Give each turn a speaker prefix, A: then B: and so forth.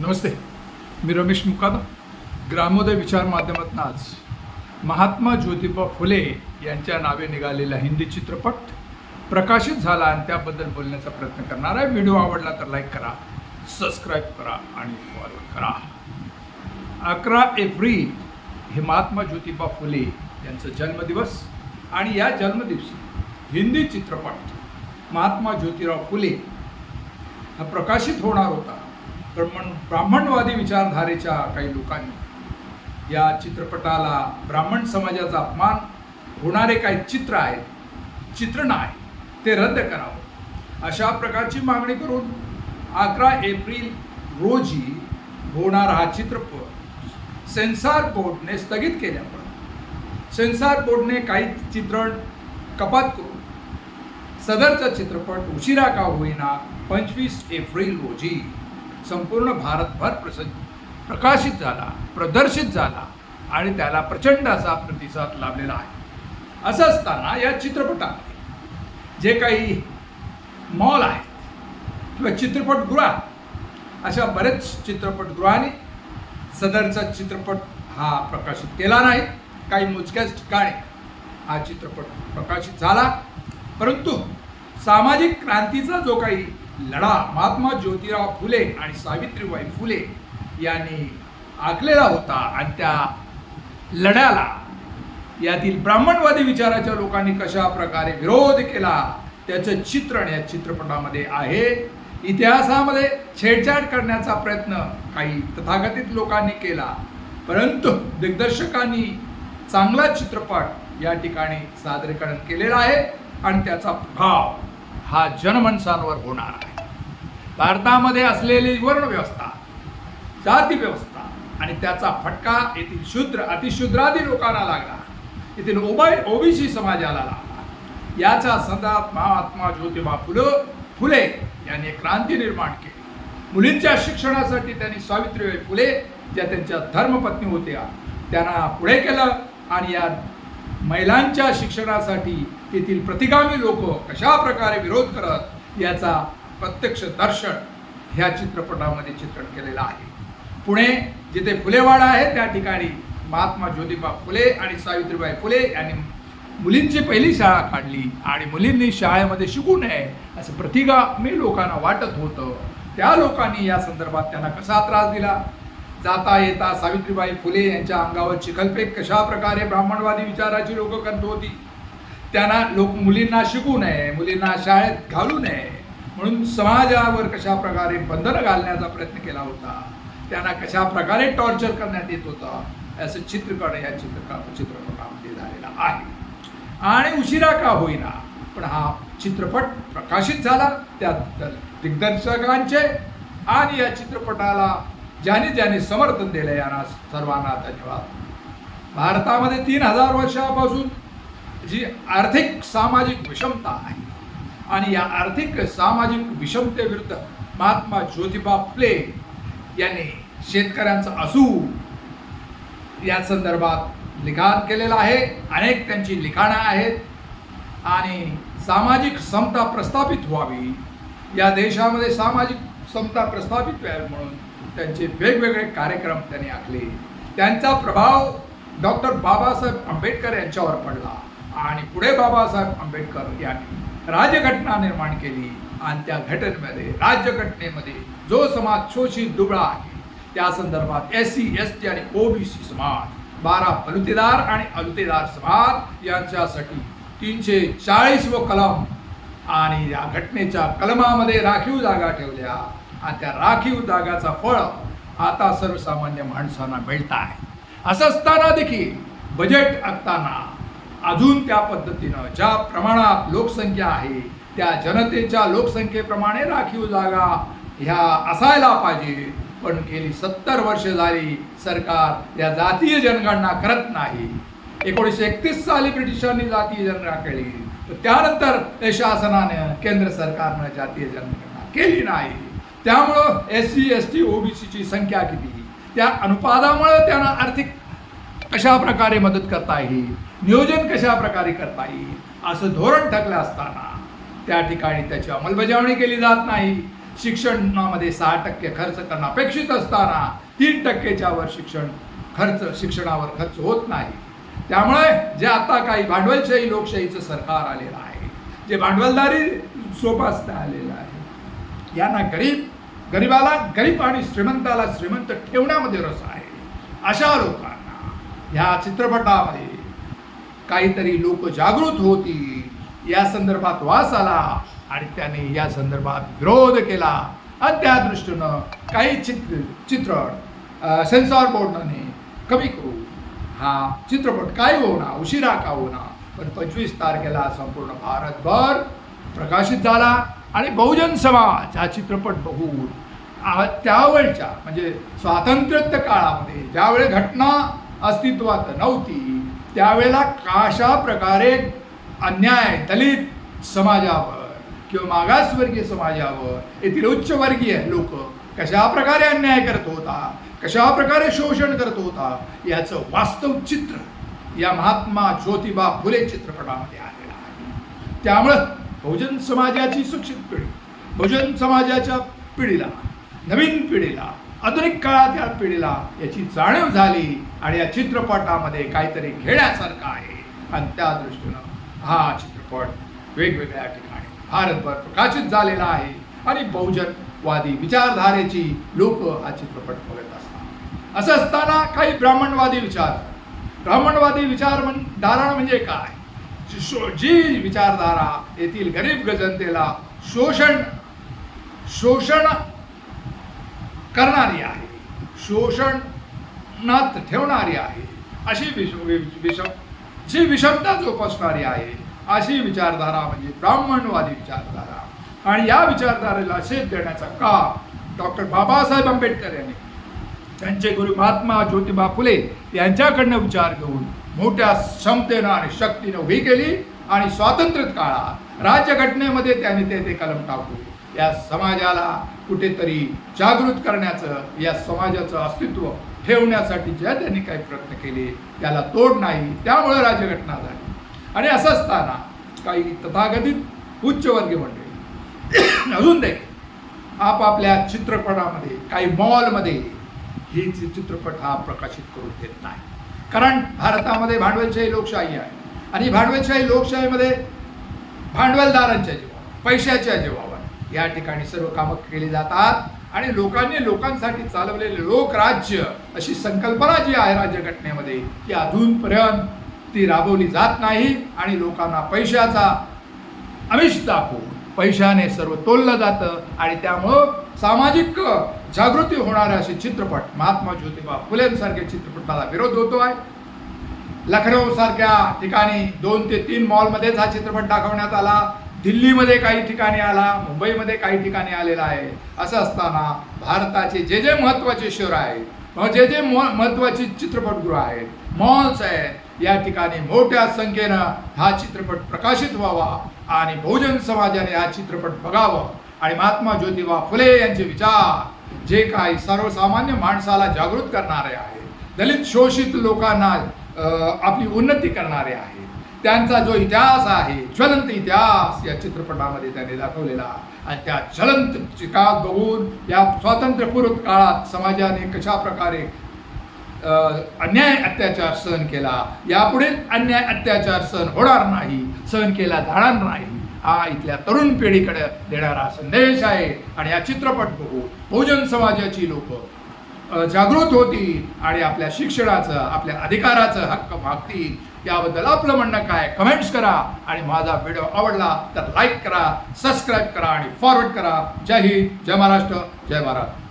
A: नमस्ते मी रमेश मुकादम ग्रामोदय विचार माध्यमातून आज महात्मा ज्योतिबा फुले यांच्या नावे निघालेला हिंदी चित्रपट प्रकाशित झाला आणि त्याबद्दल बोलण्याचा प्रयत्न करणार आहे. व्हिडिओ आवडला तर लाईक करा सबस्क्राईब करा आणि फॉलो करा. अकरा एप्रिल हे महात्मा ज्योतिबा फुले यांचं जन्मदिवस आणि या जन्मदिवशी हिंदी चित्रपट महात्मा ज्योतिराव फुले हा प्रकाशित होणार होता. ब्रह्मण ब्राह्मणवादी विचारधारेच्या काही लोकांनी या चित्रपटाला ब्राह्मण समाजाचा अपमान होणारे काही चित्र आहेत चित्रण आहे ते रद्द करावं. अशा प्रकारची मागणी करून अकरा एप्रिल रोजी होणारा हा चित्रपट सेन्सार बोर्डने स्थगित केल्यामुळे. सेन्सार बोर्डने काही चित्रण कपात करून सदरचा चित्रपट उशिरा का होईना पंचवीस एप्रिल रोजी संपूर्ण भारतभर प्रस प्रकाशित झाला प्रदर्शित झाला आणि त्याला प्रचंड असा प्रतिसाद लाभलेला आहे. असं असताना या चित्रपटामध्ये जे काही मॉल आहेत किंवा चित्रपटगृह अशा बरेच चित्रपटगृहांनी सदरचा चित्रपट हा प्रकाशित केला नाही. काही मोजक्याच ठिकाणी हा चित्रपट प्रकाशित झाला. परंतु सामाजिक क्रांतीचा जो काही लढा महात्मा ज्योतिराव फुले आणि सावित्रीबाई फुले यांनी आखलेला होता. आणि त्या लढ्याला यातील ब्राह्मणवादी विचाराच्या लोकांनी कशा प्रकारे विरोध केला त्याचं चित्रण या चित्रपटामध्ये आहे. इतिहासामध्ये छेडछाड करण्याचा प्रयत्न काही तथाकथित लोकांनी केला परंतु दिग्दर्शकांनी चांगला चित्रपट या ठिकाणी सादरीकरण केलेला आहे. आणि त्याचा प्रभाव हा जनमानसांवर होणार आहे. भारतामध्ये असलेली वर्णव्यवस्था जाती व्यवस्था आणि त्याचा फटका येथील शूद्र अतिशूद्रादी लोकांना लागला येथील ओबाय ओबीसी समाजाला लागला याचा संदर्भात महात्मा ज्योतिबा फुले फुले यांनी क्रांती निर्माण केली. मुलींच्या शिक्षणासाठी त्यांनी सावित्रीबाई फुले ज्या त्यांच्या धर्मपत्नी होत्या त्यांना पुढे केलं आणि या महिलांच्या शिक्षणासाठी येथील प्रतिगामी लोक कशा प्रकारे विरोध करत याचा प्रत्यक्ष दर्शन ह्या चित्रपटामध्ये चित्रण केलेलं आहे. पुणे जिथे फुलेवाडा आहे त्या ठिकाणी महात्मा ज्योतिबा फुले आणि सावित्रीबाई फुले यांनी मुलींची पहिली शाळा काढली आणि मुलींनी शाळेमध्ये शिकू नये असं प्रतिगामी लोकांना वाटत होतं. त्या लोकांनी या संदर्भात त्यांना कसा त्रास दिला? जाता येता सावित्रीबाई फुले यांच्या अंगावर चिखलपेक कशा प्रकारे ब्राह्मणवादी विचाराची लोक करत होती? त्यांना लोक मुलींना शिकू नये मुलींना शाळेत घालू नये म्हणून समाजावर कशा प्रकारे बंधनं घालण्याचा प्रयत्न केला होता? त्यांना कशा प्रकारे टॉर्चर करण्यात येत होतं? असं चित्रीकरण या चित्रका चित्रपटामध्ये झालेलं आहे. आणि उशिरा का होईना पण हा चित्रपट प्रकाशित झाला. त्या दिग्दर्शकांचे आणि या चित्रपटाला ज्याने ज्याने समर्थन दिलं यांना सर्वांना धन्यवाद. भारतामध्ये तीन हजार वर्षापासून जी आर्थिक सामाजिक विषमता आहे आणि या आर्थिक सामाजिक विषमतेविरुद्ध महात्मा ज्योतिबा फुले यांनी शेतकऱ्यांचा असू या संदर्भात लिखाण केलेलं आहे. अनेक त्यांची लिखाणं आहेत. आणि सामाजिक समता प्रस्थापित व्हावी. या देशामध्ये सामाजिक समता प्रस्थापित व्हावी म्हणून त्यांचे वेगवेगळे कार्यक्रम त्यांनी आखले. त्यांचा प्रभाव डॉक्टर बाबासाहेब आंबेडकर यांच्यावर पडला आणि पुढे बाबासाहेब आंबेडकर यांनी राजघटना निर्माण केली आणि त्या घटनेमध्ये राज्यघटनेमध्ये जो समाज शोषित दुबळा आहे त्या संदर्भात एस सी एस टी आणि ओबीसी समाज बारा बलुतेदार आणि अलुतेदार समाज यांच्यासाठी तीनशे चाळीस व कलम आणि या घटनेच्या कलमामध्ये राखीव जागा ठेवल्या. आणि त्या राखीव जागाचा फळ आता सर्वसामान्य माणसांना मिळत आहे. असं असताना देखील बजेट आखताना अजून त्या पद्धतीनं ज्या प्रमाणात लोकसंख्या आहे त्या जनतेच्या लोकसंख्येप्रमाणे राखीव जागा ह्या असायला पाहिजे. पण गेली सत्तर वर्ष झाली सरकार या जातीय जनगणना करत नाही. एकोणीसशे एकतीस साली ब्रिटिशांनी जातीय जनगणना केली. तर त्यानंतर या शासनानं केंद्र सरकारनं जातीय जनगणना केली नाही. त्यामुळं एस सी एस टी ओबीसीची संख्या किती त्या अनुपादामुळं त्यांना आर्थिक कशा प्रकारे मदत करता येईल नियोजन कशा प्रकारे करता येईल असं धोरण ठकलं असताना त्या ठिकाणी त्याची अंमलबजावणी केली जात नाही. शिक्षणामध्ये सहा टक्के खर्च करणं अपेक्षित असताना तीन टक्केच्या वर शिक्षण खर्च शिक्षणावर खर्च होत नाही. त्यामुळे जे आता काही भांडवलशाही लोकशाहीचं सरकार आलेलं आहे जे भांडवलदारी सोपासता आलेलं आहे यांना गरीब गरिबाला गरीब आणि श्रीमंताला श्रीमंत ठेवण्यामध्ये रस आहे. अशा लोकांना ह्या चित्रपटामध्ये काहीतरी लोक जागृत होती या संदर्भात वास आला आणि त्याने या संदर्भात विरोध केला. आणि त्या दृष्टीनं काही चित्र चित्र सेन्सॉर बोर्डाने कमी करू हा चित्रपट काय होणा उशिरा का होणा पण पंचवीस तारखेला संपूर्ण भारतभर प्रकाशित झाला. आणि बहुजन समाज हा चित्रपट बघून त्यावेळच्या म्हणजे स्वातंत्र्योत्तर काळामध्ये ज्यावेळी घटना अस्तित्वात नव्हती त्यावेळेला कशा प्रकारे अन्याय दलित समाजावर किंवा मागासवर्गीय समाजावर येथील उच्चवर्गीय लोक कशा प्रकारे अन्याय करत होता कशा प्रकारे शोषण करत होता याचं वास्तव चित्र या महात्मा ज्योतिबा फुले चित्रपटामध्ये आलेलं आहे. त्यामुळं बहुजन समाजाची सुशिक्षित पिढी बहुजन समाजाच्या पिढीला नवीन पिढीला आधुनिक काळात या पिढीला याची जाणीव झाली आणि या चित्रपटामध्ये काहीतरी घेण्यासारखं आहे. आणि त्या दृष्टीनं हा चित्रपट वेगवेगळ्या ठिकाणी भारतभर प्रकाशित झालेला आहे आणि बहुजनवादी विचारधारेची लोक हा चित्रपट बघत असतात. असं असताना काही ब्राह्मणवादी विचार. ब्राह्मणवादी विचार म्हण धारणा म्हणजे काय? जी विचारधारा येथील गरीब जनतेला शोषण शोषण करणारी आहे. शोषणात ठेवणारी आहे. अशी विष विषम जी विषमता जोपासणारी आहे अशी विचारधारा म्हणजे ब्राह्मणवादी विचारधारा. आणि या विचारधारेला शेत देण्याचा काम डॉक्टर बाबासाहेब आंबेडकर यांनी त्यांचे गुरु महात्मा ज्योतिबा फुले यांच्याकडनं विचार घेऊन मोठ्या क्षमतेनं आणि शक्तीनं उभी केली आणि स्वातंत्र्य काळात राज्यघटनेमध्ये त्यांनी ते ते कलम टाकून या समाजाला कुठेतरी जागृत करण्याचं या समाजाचं अस्तित्व ठेवण्यासाठी ज्या त्यांनी काही प्रयत्न केले. त्याला तोड नाही. त्यामुळे राज्यघटना झाली. आणि असं असताना काही तथागतित उच्चवर्गीय मंडळी अजून देखील आपापल्या चित्रपटामध्ये काही मॉलमध्ये ही चित्रपट हा प्रकाशित करून देत नाही. कारण भारतामध्ये भांडवलशाही लोकशाही आहे. आणि भांडवलशाही लोकशाहीमध्ये भांडवलदारांच्या जीवावर पैशाच्या जीवावर या ठिकाणी सर्व कामं केली जातात. आणि लोकांनी लोकांसाठी चालवलेले लोकराज्य अशी संकल्पना जी आहे राज्यघटनेमध्ये ती अजूनपर्यंत ती राबवली जात नाही. आणि लोकांना पैशाचा अमिष दाखवून पैशाने सर्व तोललं जातं आणि त्यामुळं सामाजिक जागृती होणारे असे चित्रपट महात्मा ज्योतिबा फुलेंसारख्या चित्रपटाला विरोध होतो आहे. लखनौ सारख्या ठिकाणी दोन ते तीन मॉलमध्येच हा चित्रपट दाखवण्यात आला. दिल्लीमध्ये काही ठिकाणी आला मुंबईमध्ये काही ठिकाणी आलेला आहे. असं असताना भारताचे जे जे महत्त्वाचे शहर आहेत जे जे म- महत्त्वाची चित्रपटगृह आहेत मॉल्स आहेत या ठिकाणी मोठ्या संख्येनं हा चित्रपट प्रकाशित व्हावा. आणि बहुजन समाजाने हा चित्रपट बघावं. आणि महात्मा ज्योतिबा फुले यांचे विचार जे काही सर्वसामान्य माणसाला जागृत करणारे आहेत दलित शोषित लोकांना आपली उन्नती करणारे आहेत. त्यांचा जो इतिहास आहे ज्वलंत इतिहास या चित्रपटामध्ये त्यांनी दाखवलेला आणि त्या ज्वलंत चिकास बघून या स्वातंत्र्यपूर्व काळात समाजाने कशा प्रकारे अन्याय अत्याचार सहन केला यापुढे अन्याय अत्याचार सहन होणार नाही सहन केला जाणार नाही. हा इथल्या तरुण पिढीकडे देणारा संदेश आहे. आणि हा चित्रपट बघू बहुजन समाजाची लोक जागृत होतील आणि आपल्या शिक्षणाचं आपल्या अधिकाराचं हक्क मागतील. याबद्दल आपलं म्हणणं काय? कमेंट्स करा. आणि माझा व्हिडिओ आवडला तर लाईक करा सबस्क्राईब करा आणि फॉरवर्ड करा. जय हिंद जय महाराष्ट्र जय भारत.